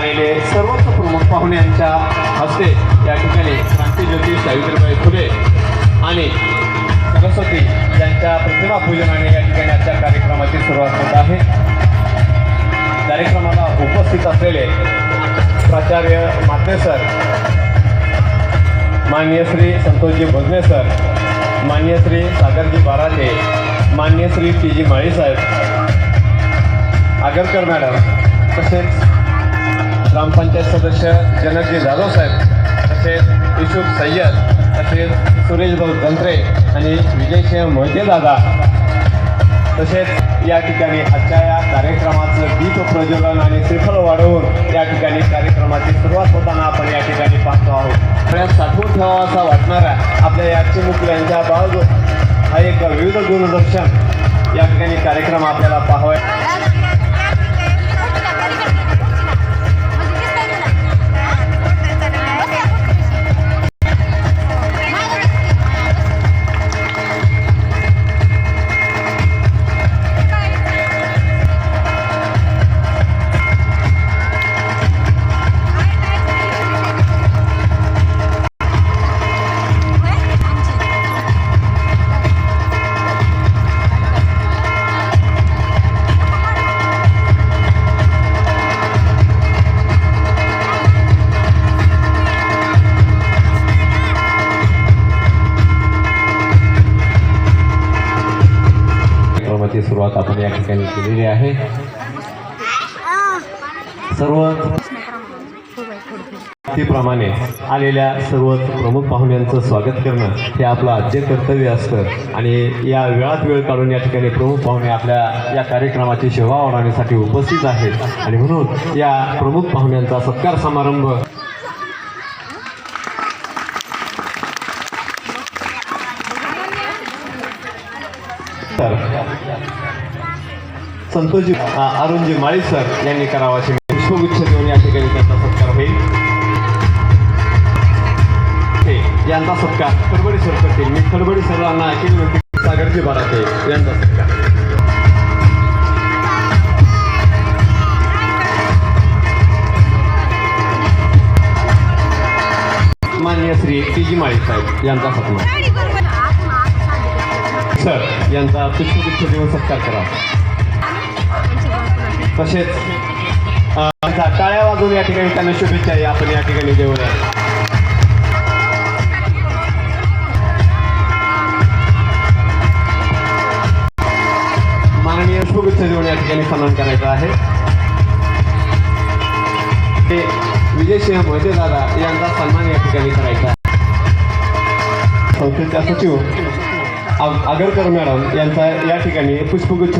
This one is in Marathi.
आलेले सर्वच प्रमुख पाहुण्यांच्या हस्ते या ठिकाणी क्रांतीज्योती सावित्रीबाई फुले आणि सरस्वती यांच्या प्रतिमा पूजनाने या ठिकाणी आजच्या कार्यक्रमाची सुरुवात होत आहे. कार्यक्रमाला उपस्थित असलेले प्राचार्य माते सर मान्य श्री संतोषजी भोजने सर मान्य श्री सागरजी बाराटे मान्य श्री टी जी माळीसाहेब आगरकर मॅडम तसेच ग्रामपंचायत सदस्य जनकजी जाधव साहेब तसेच युसुफ सय्यद तसेच सुरेश भाऊ गंत्रे आणि विजयसिंह मोहिते दादा. तसेच या ठिकाणी आजच्या या कार्यक्रमाचं गीत प्रज्वलन आणि श्रीफल वाढवून या ठिकाणी कार्यक्रमाची सुरुवात होताना आपण या ठिकाणी पाहतो आहोत. सगळ्यात साठवून ठेवावा असा वाटणारा आपल्या या चिमुकल्यांच्या बाळ हा एक विविध गुणदर्शन या ठिकाणी कार्यक्रम आपल्याला पाहावा कार्यक्रमाची सुरुवात आपण या ठिकाणी केलेली आहे. सर्व प्रमाणे आलेल्या सर्वच प्रमुख पाहुण्यांचं स्वागत करणं हे आपलं आद्य कर्तव्य असतं. आणि या वेळात वेळ काढून या ठिकाणी प्रमुख पाहुणे आपल्या या कार्यक्रमाची सेवा वाढवण्यासाठी उपस्थित आहेत. आणि म्हणून या प्रमुख पाहुण्यांचा सत्कार समारंभ सर संतोषजी अरुणजी माळी सर यांनी करावा अशी पुष्पगुच्छ देऊन या ठिकाणी त्यांचा सत्कार होईल. हे यांचा सत्कार खडबडी सर करतील. मी खडबडी सरांना केली होती सागरजी बराटे यांचा सत्कार. माननीय श्री टी जी माळी साहेब यांचा सत्कार सर यांचा पुष्पगुच्छ देऊन सत्कार करा. तसेच टाळ्या वाजून या ठिकाणी त्यांना शुभेच्छा आपण या ठिकाणी देऊया माननीय शुभेच्छा देऊन या ठिकाणी सन्मान करायचा आहे. ते विजयसिंह मोहिते दादा यांचा सन्मान या ठिकाणी करायचा आहे. संस्थेच्या सचिव आगरकर मॅडम यांचा या ठिकाणी पुष्पगुच्छ